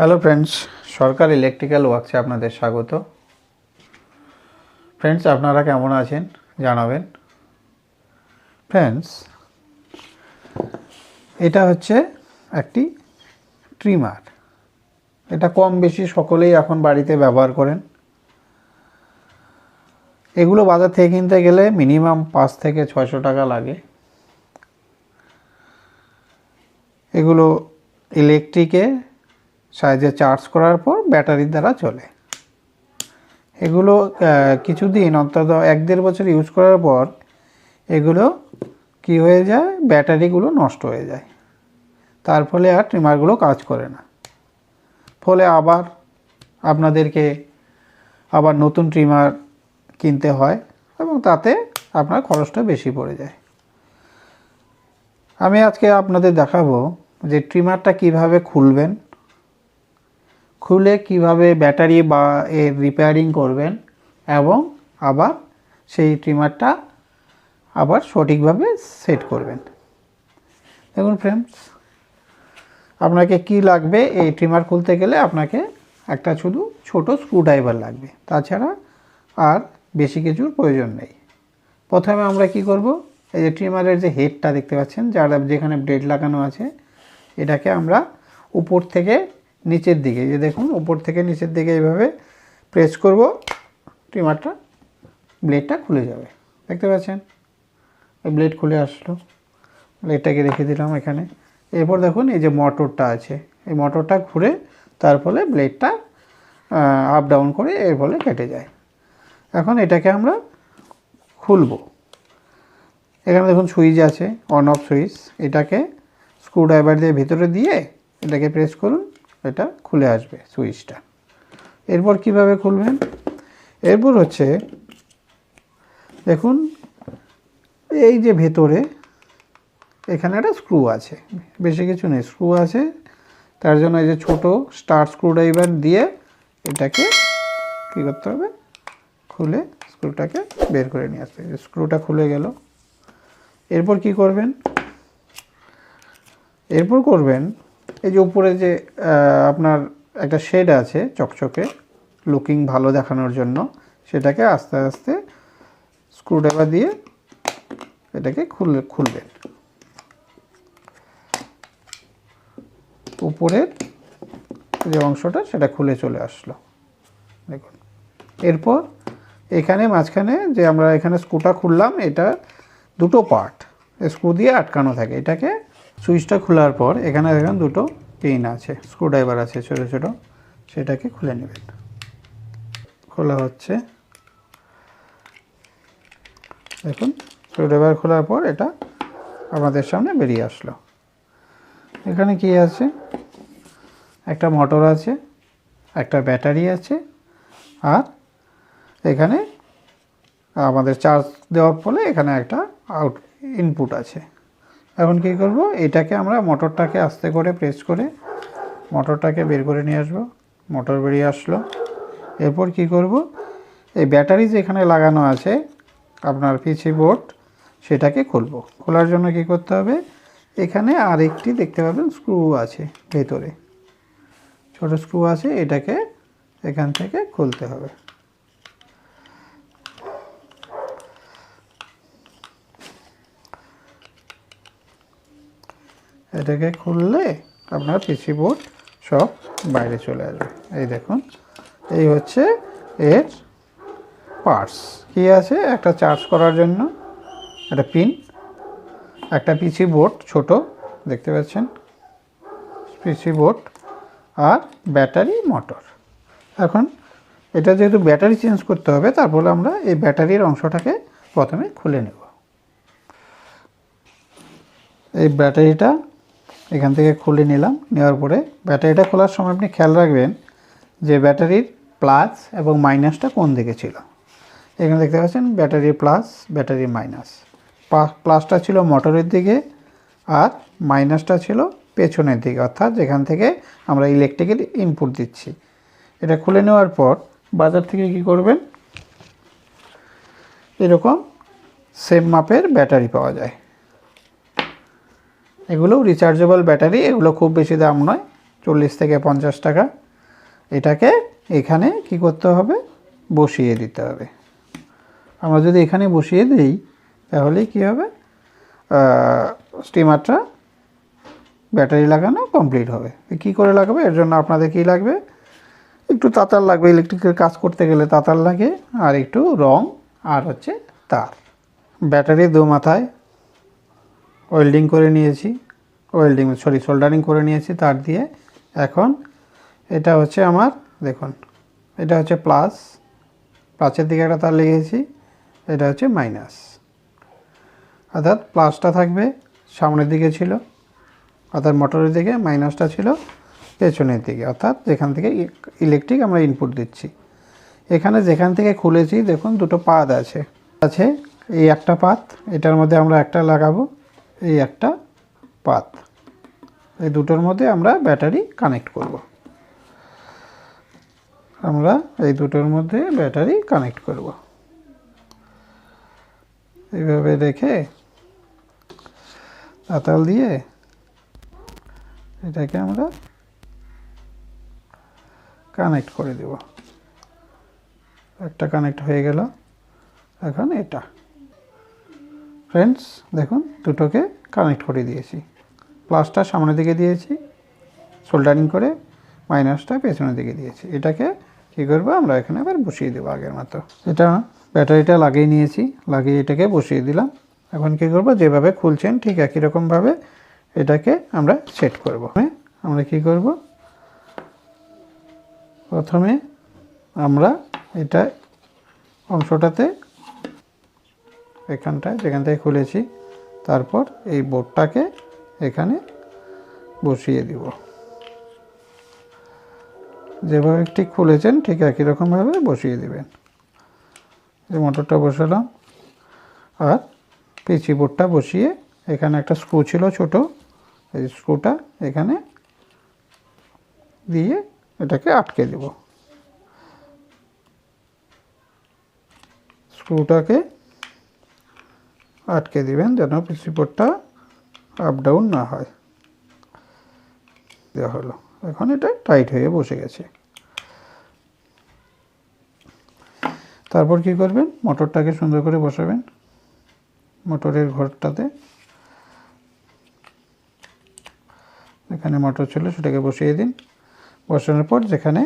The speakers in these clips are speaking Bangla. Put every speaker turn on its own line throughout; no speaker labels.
হ্যালো ফ্রেন্ডস সরকার ইলেকট্রিক্যাল ওয়ার্কসে আপনাদের স্বাগত। ফ্রেন্ডস আপনারা কেমন আছেন? জানাবেন। ফ্রেন্ডস এটা হচ্ছে একটি ট্রিমার এটা কম বেশি সকলেই এখন বাড়িতে ব্যবহার করেন। এগুলো বাজার থেকে কিনতে গেলে মিনিমাম পাঁচ থেকে ছয়শো টাকা লাগে। এগুলো ইলেকট্রিকে সাহায্যে চার্জ করার পর ব্যাটারির দ্বারা চলে। এগুলো কিছুদিন অন্তত এক দেড় বছর ইউজ করার পর এগুলো কি হয়ে যায়? ব্যাটারিগুলো নষ্ট হয়ে যায়। তার ফলে আর ট্রিমারগুলো কাজ করে না। ফলে আবার আপনাদেরকে আবার নতুন ট্রিমার কিনতে হয় এবং তাতে আপনার খরচটা বেশি পড়ে যায়। আমি আজকে আপনাদের দেখাবো যে ট্রিমারটা কীভাবে খুলবেন খুলে কীভাবে ব্যাটারি বা এর রিপেয়ারিং করবেন এবং আবার সেই ট্রিমারটা আবার সঠিকভাবে সেট করবেন। দেখুন ফ্রেন্ডস আপনাকে কি লাগবে? এই ট্রিমার খুলতে গেলে আপনাকে একটা শুধু ছোট স্ক্রুড্রাইভার লাগবে। তাছাড়া আর বেশি কিছুর প্রয়োজন নেই। প্রথমে আমরা কি করব? এই যে ট্রিমারের যে হেডটা দেখতে পাচ্ছেন, যার যেখানে ব্লেড লাগানো আছে, এটাকে আমরা উপর থেকে নিচের দিকে যে দেখুন, উপর থেকে নিচের দিকে এইভাবে প্রেস করব ট্রিমারটা ব্লেডটা খুলে যাবে। দেখতে পাচ্ছেন? এই ব্লেড খুলে আসলো। ব্লেডটাকে রেখে দিলাম এখানে। এরপর দেখুন, এই যে মোটরটা আছে, এই মোটরটা ঘুরে তার ফলে ব্লেডটা আপ ডাউন করে এর ফলে কেটে যায়। এখন এটাকে আমরা খুলবো। এখানে দেখুন সুইচ আছে অন অফ সুইচ এটাকে স্ক্রুড্রাইভার দিয়ে ভিতরে দিয়ে এটাকে প্রেস করুন। এটা খুলে আসবে সুইচটা। এরপর কীভাবে খুলবেন? এরপর হচ্ছে, দেখুন, এই যে ভেতরে, এখানে একটা স্ক্রু আছে। বেশি কিছু নেই স্ক্রু আছে। তার জন্য এই যে ছোট স্টার স্ক্রুড্রাইভার দিয়ে এটাকে কী করতে হবে? খুলে স্ক্রুটাকে বের করে নিয়ে আসতে হবে স্ক্রুটা খুলে গেল। এরপর কি করবেন? এরপর করবেন এই যে উপরে যে আপনার একটা শেড আছে চকচকে লুকিং ভালো দেখানোর জন্য, সেটাকে আস্তে আস্তে স্ক্রুড্রাইভার দিয়ে এটাকে খুলে, খুলবেন। উপরের যে অংশটা, সেটা খুলে চলে আসলো। দেখুন, এরপর এখানে মাঝখানে যে আমরা এখানে স্ক্রুটা খুললাম, এটা দুটো পার্ট স্ক্রু দিয়ে আটকানো থাকে। এটাকে সুইচটা খোলার পর এখানে দেখেন দুটো পিন আছে স্ক্রুড্রাইভার আছে ছোটো ছোটো, সেটাকে খুলে নেবেন। খোলা হচ্ছে। দেখুন স্ক্রুড্রাইভার খোলার পর এটা আমাদের সামনে বেরিয়ে আসলো। এখানে কি আছে? একটা মোটর আছে, একটা ব্যাটারি আছে, আর এখানে আমাদের চার্জ দেওয়ার ফলে এখানে একটা আউট ইনপুট আছে। এখন কি করব? এটাকে আমরা মোটরটাকে আস্তে করে প্রেস করে মোটরটাকে বের করে নিয়ে আসব। মোটর বেরিয়ে আসলো। এরপর কি করব? এই ব্যাটারি যেখানে লাগানো আছে, আপনার পিসি বোর্ড সেটাকে খুলবো। খোলার জন্য কি করতে হবে? এখানে আরেকটি দেখতে পাবেন স্ক্রু আছে ভেতরে। ছোট স্ক্রু আছে, এটাকে এখান থেকে খুলতে হবে। এটাকে খুললে আপনার পিসি বোর্ড সব বাইরে চলে আসবে। এই দেখুন, এই হচ্ছে এর পার্টস কী আছে? একটা চার্জ করার জন্য, একটা পিন একটা পিসি বোর্ড ছোট, দেখতে পাচ্ছেন? পিসি বোর্ড আর ব্যাটারি মোটর এখন এটা যেহেতু ব্যাটারি চেঞ্জ করতে হবে তারপরে আমরা এই ব্যাটারির অংশটাকে প্রথমে খুলে নেব। এই ব্যাটারিটা এখান থেকে খুলে নিলাম, নেওয়ার পরে ব্যাটারিটা খোলার সময় আপনি খেয়াল রাখবেন যে ব্যাটারির প্লাস এবং মাইনাসটা কোন দিকে ছিল। এখানে দেখতে পাচ্ছেন ব্যাটারি প্লাস, ব্যাটারি মাইনাস। প্লাসটা ছিল মোটরের দিকে আর মাইনাসটা ছিল পেছনের দিকে, অর্থাৎ যেখান থেকে আমরা ইলেকট্রিকের ইনপুট দিচ্ছি। এটা খুলে নেওয়ার পর বাজার থেকে কি করবেন? এরকম সেম মাপের ব্যাটারি পাওয়া যায়। এগুলো রিচার্জেবল ব্যাটারি এগুলো খুব বেশি দাম নয়, চল্লিশ থেকে পঞ্চাশ টাকা। এটাকে এখানে কি করতে হবে? বসিয়ে দিতে হবে। আমরা যদি এখানে বসিয়ে দিই, তাহলে কি হবে? স্টিমারটা ব্যাটারি লাগানো কমপ্লিট হবে। কি করে লাগবে? এর জন্য আপনাদের কি লাগবে? একটু তাতার লাগবে ইলেকট্রিকের কাজ করতে গেলে তাতার লাগে, আর একটু রং, আর হচ্ছে তার। ব্যাটারি দু মাথায় ওয়েল্ডিং করে নিয়েছি। ওয়েল্ডিং সরি সোল্ডারিং করে নিয়েছি তার দিয়ে। এখন এটা হচ্ছে আমার, দেখুন, এটা হচ্ছে প্লাস প্লাসের দিকে একটা তার লেগেছি এটা হচ্ছে মাইনাস অর্থাৎ প্লাসটা থাকবে সামনের দিকে ছিল, অর্থাৎ মোটরের দিকে মাইনাসটা ছিল পেছনের দিকে, অর্থাৎ যেখান থেকে ইলেকট্রিক আমরা ইনপুট দিচ্ছি। এখানে যেখান থেকে খুলেছি, দেখুন দুটো পাত আছে। আছে এই একটা পাত, এটার মধ্যে আমরা একটা লাগাবো। এই একটা পাত। এই দুটোর মধ্যে আমরা ব্যাটারি কানেক্ট করব। আমরা এই দুটোর মধ্যে ব্যাটারি কানেক্ট করব। এইভাবে রেখে আতাল দিয়ে এটাকে আমরা কানেক্ট করে দেব। একটা কানেক্ট হয়ে গেল। এখন এটা। ফ্রেন্ডস দেখুন, দুটোকে কানেক্ট করে দিয়েছি। প্লাসটা সামনের দিকে দিয়েছি সোল্ডারিং করে মাইনাসটা পেছনের দিকে দিয়েছি। এটাকে কী করব, আমরা এখানে আবার বসিয়ে দেবো আগের মতো। এটা ব্যাটারিটা লাগিয়ে নিয়েছি, লাগিয়ে এটাকে বসিয়ে দিলাম। এখন কী করব, যেভাবে খুলছেন ঠিক একই রকমভাবে এটাকে আমরা সেট করব। আমরা কি করব, প্রথমে আমরা এটা অংশটাতে এখানটায়, যেখান থেকে খুলেছি, তারপর এই বোর্ডটাকে এখানে বসিয়ে দিব। যেভাবে ঠিক খুলেছেন, ঠিক একই রকমভাবে বসিয়ে দেবেন। যে মোটরটা বসালাম, আর পিচি বোর্ডটা বসিয়ে এখানে একটা স্ক্রু ছিল ছোট, এই স্ক্রুটা এখানে দিয়ে এটাকে আটকে দেব। স্ক্রুটাকে আটকে দিবেন যেন পিসি বোর্ডটা আপ ডাউন না হয়। দেওয়া হলো। এখন এটা টাইট হয়ে বসে গেছে। তারপর কি করবেন? মোটরটাকে সুন্দর করে বসাবেন। মোটরের ঘরটাতে। এখানে মোটর ছিল সেটাকে বসিয়ে দিন। বসানোর পর যেখানে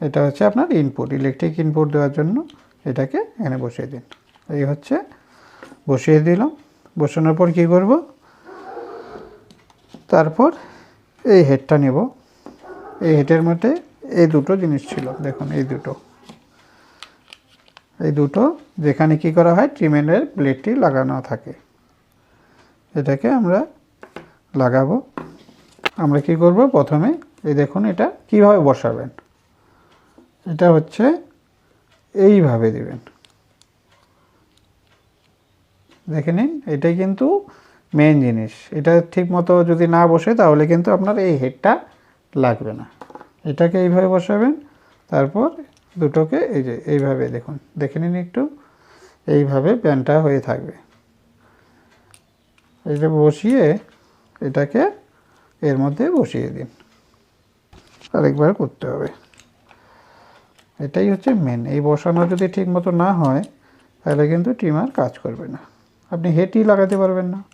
এটা হচ্ছে আপনার ইনপুট ইলেকট্রিক ইনপুট দেওয়ার জন্য এটাকে এখানে বসিয়ে দিন। এই হচ্ছে বসিয়ে দিলাম। বসানোর পর কী করব? তারপর এই হেডটা নেব। এই হেডের মধ্যে এই দুটো জিনিস ছিল। দেখুন, এই দুটো। এই দুটো, যেখানে কি করা হয় ট্রিমেন্টের ব্লেডটি লাগানো থাকে। এটাকে আমরা লাগাবো। আমরা কি করব? প্রথমে এই দেখুন, এটা কীভাবে বসাবেন? এটা হচ্ছে এইভাবে দিবেন। দেখে নিন, এটাই কিন্তু মেন জিনিস। এটা ঠিক মতো যদি না বসে, তাহলে কিন্তু আপনার এই হেডটা লাগবে না। এটাকে এইভাবে বসাবেন, তারপর দুটোকে এই যে এইভাবে দেখুন, দেখে নিন একটু, এইভাবে প্যানটা হয়ে থাকবে। এটা বসিয়ে এটাকে এর মধ্যে বসিয়ে দিন। আরেকবার করতে হবে। এটাই হচ্ছে মেন এই বসানো যদি ঠিক মতো না হয়, তাহলে কিন্তু টিমার কাজ করবে না। আপনি হেডই লাগাতে পারবেন না।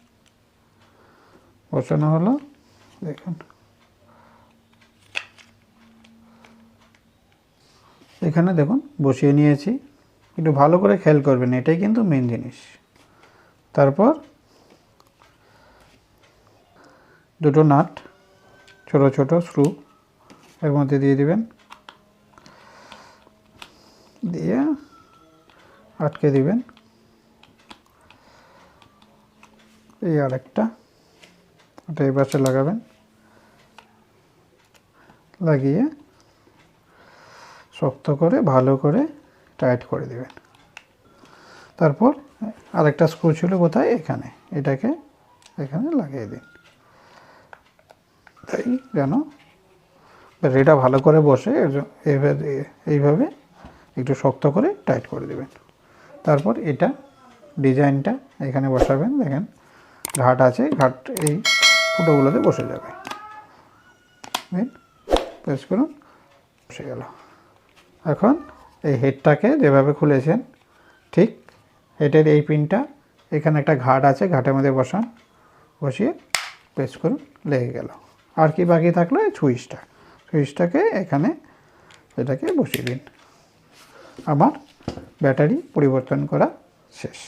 বসানো হলো, দেখুন। এখানে দেখুন, বসিয়ে নিয়েছি। একটু ভালো করে খেয়াল করবেন, এটাই কিন্তু মেন জিনিস। তারপর দুটো নাট, ছোট ছোট স্ক্রু এর মধ্যে দিয়ে দিবেন। দিয়ে আটকে দিবেন। এই আরেকটা ওটা এই লাগাবেন। লাগিয়ে শক্ত করে, ভালো করে টাইট করে দিবেন। তারপর আরেকটা স্ক্রু ছিল কোথায়? এখানে। এটাকে এখানে লাগিয়ে দিন। তাই যেন ব্যাটারিটা ভালো করে বসে এইভাবে একটু শক্ত করে টাইট করে দেবেন। তারপর এটা ডিজাইনটা এখানে বসাবেন, দেখেন। ঘাট আছে, ঘাট এই ফুটোগুলোতে বসে যাবে। প্রেস করুন, বসে গেল। এখন এই হেডটাকে যেভাবে খুলেছেন, ঠিক হেডের এই পিনটা, এখানে একটা ঘাট আছে, ঘাটের মধ্যে বসান, বসিয়ে প্রেস করুন, লেগে গেল। আর কি বাকি থাকল? সুইচটা। সুইচটাকে এখানে এটাকে বসিয়ে দিন। আমার ব্যাটারি পরিবর্তন করা শেষ।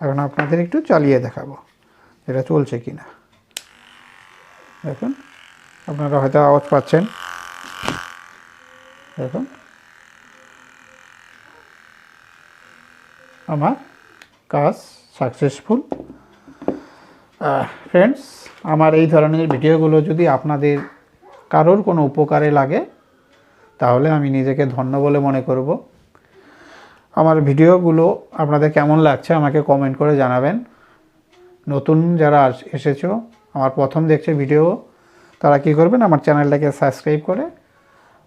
এখন আপনাদের একটু চালিয়ে দেখাবো। এটা চলছে কি না? দেখুন, আপনারা হয়তো আওয়াজ পাচ্ছেন। দেখুন, আমার কাজ সাকসেসফুল ফ্রেন্ডস আমার এই ধরনের ভিডিওগুলো যদি আপনাদের কারোর কোনো উপকারে লাগে, তাহলে আমি নিজেকে ধন্য বলে মনে করব। আমার ভিডিওগুলো আপনাদের কেমন লাগছে আমাকে কমেন্ট করে জানাবেন। নতুন যারা এসেছ, আমার প্রথম দেখছে ভিডিও, তারা কি করবেন? আমার চ্যানেলটাকে সাবস্ক্রাইব করে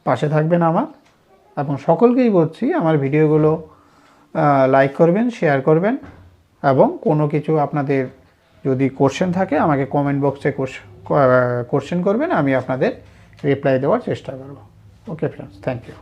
পাশে থাকবেন আমার। এবং সকলকেই বলছি, আমার ভিডিওগুলো লাইক করবেন শেয়ার করবেন। এবং কোনো কিছু আপনাদের যদি কোশ্চেন থাকে, আমাকে কমেন্ট বক্সে কোশ্চেন করবেন, আমি আপনাদের রিপ্লাই দেওয়ার চেষ্টা করব। Okay friends thank you